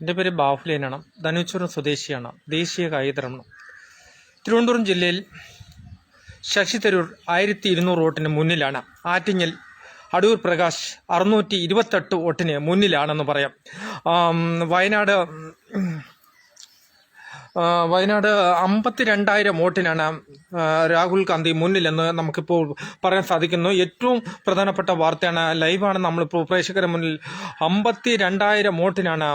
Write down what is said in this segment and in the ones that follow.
എന്റെ പേര് ബാഹുലേനാണ് ധനുച്ചുരം സ്വദേശിയാണ്. ദേശീയ കായികതരണം തിരുവനന്തപുരം ജില്ലയിൽ ശശി തരൂർ ആയിരത്തി ഇരുന്നൂറ് വോട്ടിന് മുന്നിലാണ്. ആറ്റിങ്ങൽ അടൂർ പ്രകാശ് അറുന്നൂറ്റി ഇരുപത്തെട്ട് വോട്ടിന് മുന്നിലാണെന്ന് പറയാം. വയനാട് വയനാട് അമ്പത്തി രണ്ടായിരം വോട്ടിനാണ് രാഹുൽ ഗാന്ധി മുന്നിലെന്ന് നമുക്കിപ്പോൾ പറയാൻ സാധിക്കുന്നു. ഏറ്റവും പ്രധാനപ്പെട്ട വാർത്തയാണ് ലൈവാണ് നമ്മളിപ്പോൾ പ്രേക്ഷകരുടെ മുന്നിൽ. അമ്പത്തി രണ്ടായിരം വോട്ടിനാണ്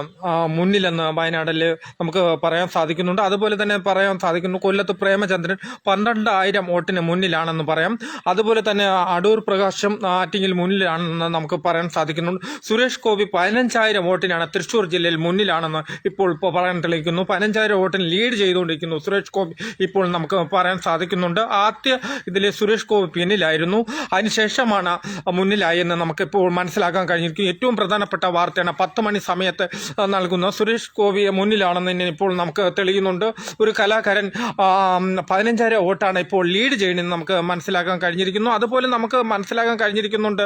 മുന്നിലെന്ന് വയനാട്ടിൽ നമുക്ക് പറയാൻ സാധിക്കുന്നുണ്ട്. അതുപോലെ തന്നെ പറയാൻ സാധിക്കുന്നു കൊല്ലത്ത് പ്രേമചന്ദ്രൻ പന്ത്രണ്ടായിരം വോട്ടിന് മുന്നിലാണെന്ന് പറയാം. അതുപോലെ തന്നെ അടൂർ പ്രകാശം ആറ്റിങ്ങിൽ മുന്നിലാണെന്ന് നമുക്ക് പറയാൻ സാധിക്കുന്നുണ്ട്. സുരേഷ് ഗോപി പതിനഞ്ചായിരം വോട്ടിനാണ് തൃശ്ശൂർ ജില്ലയിൽ മുന്നിലാണെന്ന് ഇപ്പോൾ പറയാൻ തെളിയിക്കുന്നു. പതിനഞ്ചായിരം വോട്ടിന് ലീഡ് ചെയ്തുകൊണ്ടിരിക്കുന്നു. സുരേഷ് ഗോപി ഇപ്പോൾ നമുക്ക് പറയാൻ സാധിക്കുന്നുണ്ട്. ആദ്യ ഇതിൽ സുരേഷ് ഗോപി പിന്നിലായിരുന്നു. അതിനുശേഷമാണ് മുന്നിലായെന്ന് നമുക്കിപ്പോൾ മനസ്സിലാക്കാൻ കഴിഞ്ഞിരിക്കും ഏറ്റവും പ്രധാനപ്പെട്ട വാർത്തയാണ് പത്ത് മണി സമയത്ത് നൽകുന്ന സുരേഷ് ഗോപി മുന്നിലാണെന്ന് തന്നെ ഇപ്പോൾ നമുക്ക് തെളിയുന്നുണ്ട്. ഒരു കലാകാരൻ പതിനഞ്ചര വോട്ടാണ് ഇപ്പോൾ ലീഡ് ചെയ്യണമെന്ന് നമുക്ക് മനസ്സിലാക്കാൻ കഴിഞ്ഞിരിക്കുന്നു. അതുപോലെ നമുക്ക് മനസ്സിലാക്കാൻ കഴിഞ്ഞിരിക്കുന്നുണ്ട്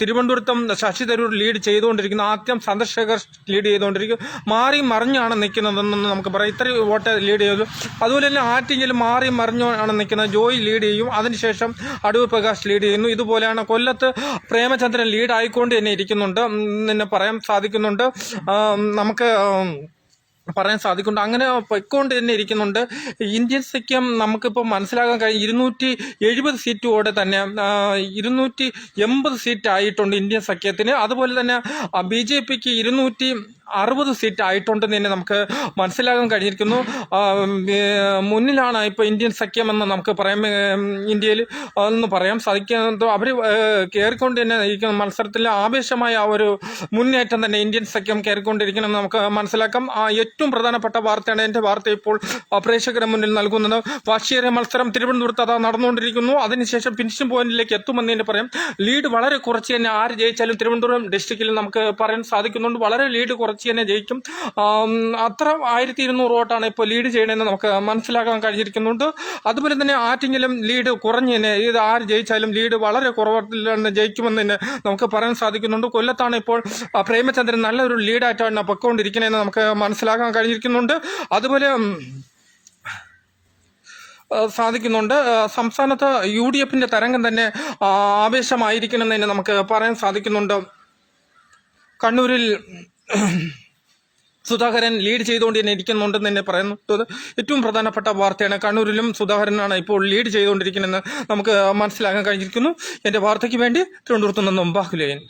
തിരുവനന്തപുരത്തും ശശി തരൂർ ലീഡ് ചെയ്തുകൊണ്ടിരിക്കുന്നു. ആദ്യം സന്ദർശകർ ലീഡ് ചെയ്തുകൊണ്ടിരിക്കും മാറി മറിഞ്ഞാണ് നിൽക്കുന്നതെന്ന് നമുക്ക് പറയാം. ഇത്രയും വോട്ട് ലീഡ് ചെയ്തു. അതുപോലെ തന്നെ ആറ്റിങ്ങിൽ മാറി മറിഞ്ഞാണ് നിൽക്കുന്നത്. ജോയി ലീഡ് ചെയ്യും. അതിനുശേഷം അടൂർ പ്രകാശ് ലീഡ് ചെയ്യുന്നു. ഇതുപോലെയാണ് കൊല്ലത്ത് പ്രേമചന്ദ്രൻ ലീഡ് ആയിക്കൊണ്ട് തന്നെ ഇരിക്കുന്നുണ്ട്. നിന്നെ പറയാൻ സാധിക്കുന്നുണ്ട്. നമുക്ക് പറയാൻ സാധിക്കുന്നുണ്ട്. അങ്ങനെ പൊയ്ക്കൊണ്ട് തന്നെ ഇരിക്കുന്നുണ്ട്. ഇന്ത്യൻ സഖ്യം നമുക്കിപ്പോൾ മനസ്സിലാക്കാൻ കഴിയും. ഇരുന്നൂറ്റി എഴുപത് സീറ്റോടെ തന്നെ ഇരുന്നൂറ്റി എൺപത് സീറ്റ് ആയിട്ടുണ്ട് ഇന്ത്യൻ സഖ്യത്തിന്. അതുപോലെ തന്നെ ബി ജെ പിക്ക് ഇരുന്നൂറ്റി അറുപത് സീറ്റ് ആയിട്ടുണ്ടെന്ന് തന്നെ നമുക്ക് മനസ്സിലാക്കാൻ കഴിഞ്ഞിരിക്കുന്നു. മുന്നിലാണ് ഇപ്പോൾ ഇന്ത്യൻ സഖ്യം എന്ന് നമുക്ക് പറയാം. ഇന്ത്യയിൽ എന്ന് പറയാം. സാധിക്കുന്നത് അവർ കയറിക്കൊണ്ട് തന്നെ ഇരിക്കുന്ന മത്സരത്തിൽ ആവേശമായ ആ ഒരു മുന്നേറ്റം തന്നെ ഇന്ത്യൻ സഖ്യം കയറിക്കൊണ്ടിരിക്കണം നമുക്ക് മനസ്സിലാക്കാം. ഏറ്റവും പ്രധാനപ്പെട്ട വാർത്തയാണ് എന്റെ വാർത്ത ഇപ്പോൾ പ്രേക്ഷകരുടെ മുന്നിൽ നൽകുന്നത്. വാശിയേറിയ മത്സരം തിരുവനന്തപുരത്ത് അതാ നടന്നുകൊണ്ടിരിക്കുന്നു. അതിനുശേഷം ഫിനിഷിംഗ് പോയിന്റിലേക്ക് എത്തുമെന്ന് തന്നെ പറയാം. ലീഡ് വളരെ കുറച്ച് തന്നെ ആര് ജയിച്ചാലും തിരുവനന്തപുരം ഡിസ്ട്രിക്റ്റിൽ നമുക്ക് പറയാൻ സാധിക്കുന്നുണ്ട്. വളരെ ലീഡ് കുറച്ച് തന്നെ ജയിക്കും. അത്ര ആയിരത്തി ഇരുന്നൂറ് വോട്ടാണ് ഇപ്പോൾ ലീഡ് ചെയ്യണമെന്ന് നമുക്ക് മനസ്സിലാക്കാൻ കഴിഞ്ഞിരിക്കുന്നുണ്ട്. അതുപോലെ തന്നെ ആറ്റിങ്ങിലും ലീഡ് കുറഞ്ഞു തന്നെ ഇത് ആര് ജയിച്ചാലും ലീഡ് വളരെ കുറവിലാണ് ജയിക്കുമെന്ന് തന്നെ നമുക്ക് പറയാൻ സാധിക്കുന്നുണ്ട്. കൊല്ലത്താണ് ഇപ്പോൾ പ്രേമചന്ദ്രൻ നല്ലൊരു ലീഡായിട്ടാണ് പൊയ്ക്കൊണ്ടിരിക്കുന്നതെന്ന് നമുക്ക് മനസ്സിലാക്കാൻ കഴിഞ്ഞിരിക്കുന്നുണ്ട്. അതുപോലെ സാധിക്കുന്നുണ്ട്. സംസ്ഥാനത്ത് യു ഡി എഫിന്റെ തരംഗം തന്നെ ആവേശമായിരിക്കണമെന്ന് തന്നെ നമുക്ക് പറയാൻ സാധിക്കുന്നുണ്ട്. കണ്ണൂരിൽ സുധാകരൻ ലീഡ് ചെയ്തുകൊണ്ട് തന്നെ ഇരിക്കുന്നുണ്ടെന്ന് തന്നെ പറയുന്നത് ഏറ്റവും പ്രധാനപ്പെട്ട വാർത്തയാണ്. കണ്ണൂരിലും സുധാകരനാണ് ഇപ്പോൾ ലീഡ് ചെയ്തുകൊണ്ടിരിക്കുന്നതെന്ന് നമുക്ക് മനസ്സിലാക്കാൻ കഴിഞ്ഞിരിക്കുന്നു. എന്റെ വാർത്തയ്ക്ക് വേണ്ടി തിരുവനന്തപുരത്ത് നിന്നും ബാഹുലേയൻ